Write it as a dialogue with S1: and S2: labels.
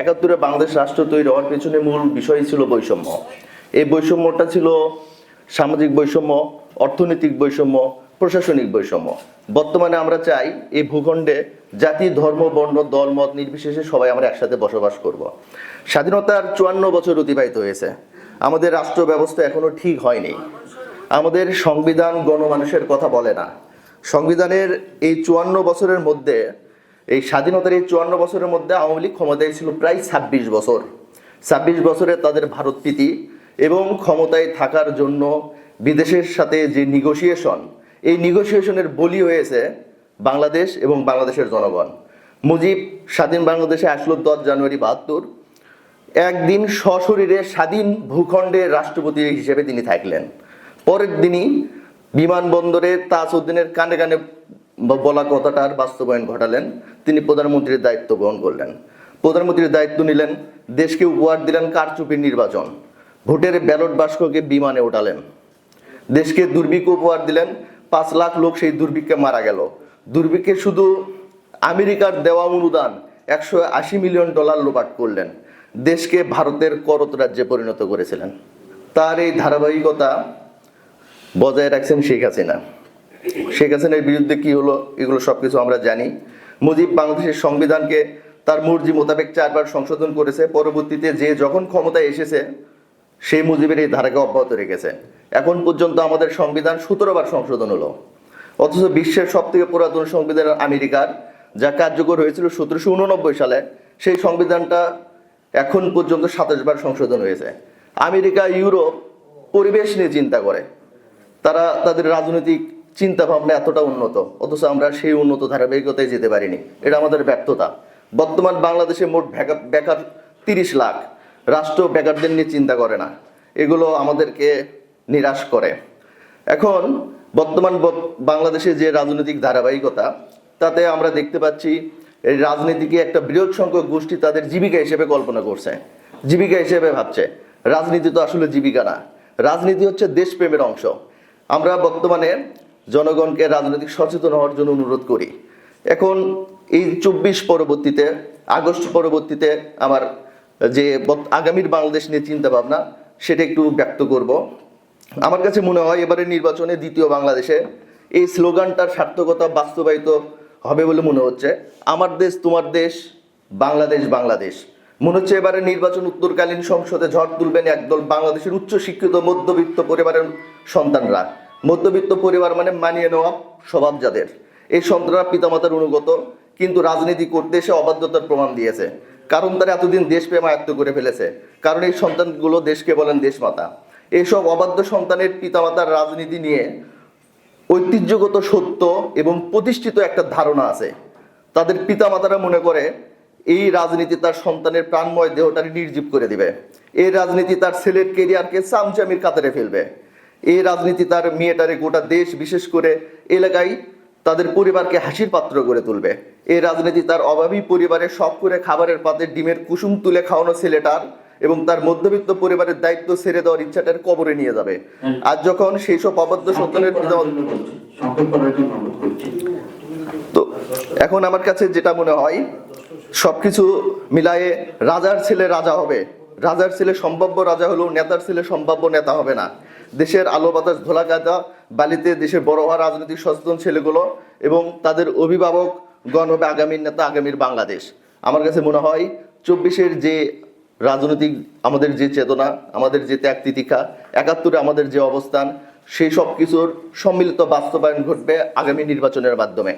S1: একাত্তরে বাংলাদেশ রাষ্ট্র তৈরি হওয়ার পেছনে মূল বিষয় ছিল বৈষম্য। এই বৈষম্যটা ছিল সামাজিক বৈষম্য, অর্থনৈতিক বৈষম্য, প্রশাসনিক বৈষম্য। বর্তমানে আমরা চাই এই ভূখণ্ডে জাতি, ধর্ম, বর্ণ, দল, মত নির্বিশেষে সবাই আমরা একসাথে বসবাস করব। স্বাধীনতার চুয়ান্ন বছর অতিবাহিত হয়েছে। আমাদের রাষ্ট্র ব্যবস্থা এখনও ঠিক হয়নি। আমাদের সংবিধান গণমানুষের কথা বলে না। সংবিধানের এই চুয়ান্ন বছরের মধ্যে এই স্বাধীনতার এই চুয়ান্ন বছরের মধ্যে আওয়ামী লীগ ক্ষমতায় ছিল প্রায় ছাব্বিশ বছর। ছাব্বিশ বছরে তাদের ভারত প্রীতি এবং ক্ষমতায় থাকার জন্য বিদেশের সাথে যে নিগোসিয়েশন এই নিগোসিয়েশনের বলি হয়েছে বাংলাদেশ এবং বাংলাদেশের জনগণ। মুজিব স্বাধীন বাংলাদেশে আসলো দশ জানুয়ারি বাহাত্তর। একদিন সশরীরে স্বাধীন ভূখণ্ডের রাষ্ট্রপতি হিসেবে তিনি থাকলেন। পরের দিনই বিমানবন্দরে তাজউদ্দিনের কানে কানে বলা কথাটার বাস্তবায়ন ঘটালেন। তিনি প্রধানমন্ত্রীর দায়িত্ব গ্রহণ করলেন। প্রধানমন্ত্রীর দায়িত্ব নিলেন, দেশকে উপহার দিলেন কারচুপির নির্বাচন। ভোটের ব্যালট বাস্ককে বিমানে ওঠালেন। দেশকে দুর্ভিক্ষ উপহার দিলেন, পাঁচ লাখ লোক সেই দুর্ভিক্ষে মারা গেল। দুর্ভিক্ষে শুধু আমেরিকার দেওয়া অনুদান একশো আশি মিলিয়ন ডলার লোপাট করলেন। দেশকে ভারতের করত রাজ্যে পরিণত করেছিলেন। তার এই ধারাবাহিকতা বজায় রাখছেন শেখ হাসিনা। শেখ হাসিনার বিরুদ্ধে কি হলো, এগুলো সবকিছু আমরা জানি। মুজিব বাংলাদেশের সংবিধানকে তার মর্জি মোতাবেক চারবার সংশোধন করেছে। পরবর্তীতে যে যখন ক্ষমতায় এসেছে, সেই মুজিবের এই ধারাকে অব্যাহত রেখেছে। এখন পর্যন্ত আমাদের সংবিধান সতেরো বার সংশোধন হলো। অথচ বিশ্বের সব থেকে পুরাতন সংবিধান আমেরিকার, যা কার্যকর হয়েছিল সতেরোশো উননব্বই সালে, সেই সংবিধানটা এখন পর্যন্ত সাতাশ বার সংশোধন হয়েছে। আমেরিকা, ইউরোপ পরিবেশ নিয়ে চিন্তা করে। তারা তাদের রাজনৈতিক চিন্তা ভাবনা এতটা উন্নত, অথচ আমরা সেই উন্নত ধারাবাহিকতায় যেতে পারিনি। এটা আমাদের ব্যর্থতা। বর্তমান বাংলাদেশে মোট বেকার বেকার তিরিশ লাখ। রাষ্ট্র বেকারদের নিয়ে চিন্তা করে না। এগুলো আমাদেরকে নিরাশ করে। এখন বর্তমান বাংলাদেশে যে রাজনৈতিক ধারাবাহিকতা, তাতে আমরা দেখতে পাচ্ছি এই রাজনীতিকে একটা বৃহৎ সংখ্যক গোষ্ঠী তাদের জীবিকা হিসেবে কল্পনা করছে। জীবিকা হিসেবে ভাবছে। রাজনীতি তো আসলে জীবিকা না। রাজনীতি হচ্ছে দেশপ্রেমের অংশ। আমরা বর্তমানে জনগণকে রাজনৈতিক সচেতন হওয়ার জন্য অনুরোধ করি। এখন এই চব্বিশ পরবর্তীতে, আগস্ট পরবর্তীতে আমার যে আগামীর বাংলাদেশ নিয়ে চিন্তা ভাবনা সেটা একটু ব্যক্ত করব। আমার কাছে মনে হয় এবারে নির্বাচনে দ্বিতীয় বাংলাদেশে এই স্লোগানটার সার্থকতা বাস্তবায়িত হবে বলে মনে হচ্ছে। আমার দেশ, তোমার দেশ, বাংলাদেশ বাংলাদেশ। মনে হচ্ছে এবারে নির্বাচন উত্তরকালীন সংসদে ঝড় তুলবেন একদল বাংলাদেশের উচ্চ শিক্ষিত মধ্যবিত্ত, পরিবারের সন্তানরা। মধ্যবিত্ত পরিবার মানে মানিয়ে নেওয়া স্বভাব যাদের। এই সন্তানরা পিতামাতার অনুগত, কিন্তু রাজনীতি করতে এসে অবাধ্যতার প্রমাণ দিয়েছে। কারণ তারা এতদিন দেশপ্রেম আয়ত্ত করে ফেলেছে। কারণ এই সন্তানগুলো দেশকে বলেন দেশমাতা। এইসব অবাধ্য সন্তানের পিতামাতার রাজনীতি নিয়ে ঐতিহ্যগত সত্য এবং প্রতিষ্ঠিত একটা ধারণা আছে। তাদের পিতামাতারা মনে করে, এই রাজনীতি তার সন্তানের প্রাণময় দেহটাকে নির্জীব করে দিবে। এই রাজনীতি তার ছেলের কেরিয়ারকে চামচামির কাতারে ফেলবে। এই রাজনীতি তার মেয়েটারে গোটা দেশ বিশেষ করে এলাকায় তাদের পরিবারকে হাসির পাত্র করে তুলবে। এই রাজনীতি তার অভাবী পরিবারে শখ করে খাবারের পাতে ডিমের কুসুম তুলে খাওয়ানো ছেলেটার এবং তার মধ্যবিত্ত পরিবারের দায়িত্ব ছেড়ে দেওয়ার ইচ্ছাটার কবরে নিয়ে যাবে। আর যখন সেই সব অবাধ্য সন্তানের তো এখন আমার কাছে যেটা মনে হয় সবকিছু মিলায়ে রাজার ছেলে রাজা হবে। রাজার ছেলে সম্ভাব্য রাজা হলেও নেতার ছেলে সম্ভাব্য নেতা হবে না। দেশের আলো বাতাস ধোলা কাদা বালিতে দেশের বড় হওয়া রাজনৈতিক সচেতন ছেলেগুলো এবং তাদের অভিভাবক গণ হবে আগামীর নেতা, আগামীর বাংলাদেশ। আমার কাছে মনে হয় চব্বিশের যে রাজনৈতিক আমাদের যে চেতনা, আমাদের যে ত্যাগ তিতিক্ষা, একাত্তরে আমাদের যে অবস্থান, সেই সব কিছুর সম্মিলিত বাস্তবায়ন ঘটবে আগামী নির্বাচনের মাধ্যমে।